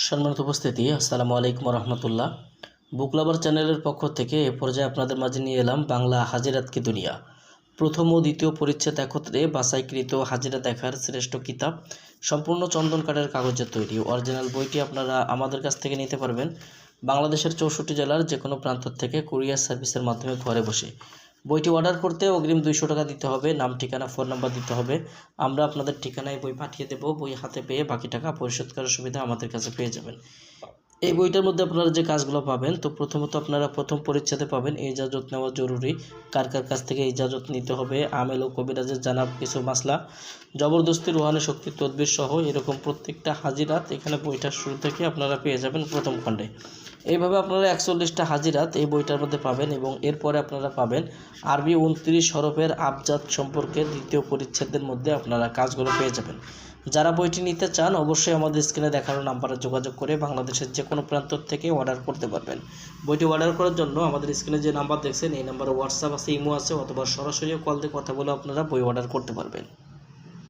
সম্মানিত উপস্থিতি, আসসালামু আলাইকুম রহমতুল্লাহ বুক লাভার চ্যানেলের পক্ষ থেকে এ পর্যায়ে আপনাদের মাঝে নিয়ে এলাম বাংলা হাজিরাত কি দুনিয়া। প্রথম ও দ্বিতীয় পরিচ্ছেদ একত্রে বাছাইকৃত হাজিরা দেখার শ্রেষ্ঠ কিতাব, সম্পূর্ণ চন্দন কাঠের কাগজের তৈরি। অরিজিনাল বইটি আপনারা আমাদের কাছ থেকে নিতে পারবেন। বাংলাদেশের চৌষট্টি জেলার যে কোনো প্রান্ত থেকে কুরিয়ার সার্ভিসের মাধ্যমে ঘরে বসে। বইটি অর্ডার করতে অগ্রিম দুইশো টাকা দিতে হবে, নাম, ঠিকানা ফোন নাম্বার দিতে হবে। আমরা আপনাদের ঠিকানায় বই পাঠিয়ে দেবো, বই হাতে পেয়ে বাকি টাকা পরিশোধ করার সুবিধা আমাদের কাছে পেয়ে যাবেন। এই বইটার মধ্যে আপনারা যে কাজগুলো পাবেন, তো প্রথমত আপনারা প্রথম পরিচ্ছেদে পাবেন এই ইজাজত নেওয়া জরুরি, কার কার কাছ থেকে ইজাজত নিতে হবে, আমেল ও কবিরাজের জানা কিছু মাসলা, জবরদস্তি, রোহানি শক্তি, তদবির সহ এরকম প্রত্যেকটা হাজিরাত এখানে বইটার শুরু থেকে আপনারা পেয়ে যাবেন প্রথম খণ্ডে। এইভাবে আপনারা একচল্লিশটা হাজিরাত এই বইটার মধ্যে পাবেন এবং এরপরে আপনারা পাবেন আরবি উনত্রিশ হরফের আবজাত সম্পর্কে দ্বিতীয় পরিচ্ছেদের মধ্যে আপনারা কাজগুলো পেয়ে যাবেন। যারা বইটি নিতে চান, অবশ্যই আমাদের স্ক্রিনে দেখানো নাম্বারে যোগাযোগ করে বাংলাদেশের যে কোনো প্রান্ত থেকে অর্ডার করতে পারবেন। বইটি অর্ডার করার জন্য আমাদের স্ক্রিনে যে নাম্বার দেখছেন, এই নাম্বারে হোয়াটসঅ্যাপ আছে ইমো আছে, অথবা সরাসরি কল দিয়ে কথা বলে আপনারা বই অর্ডার করতে পারবেন।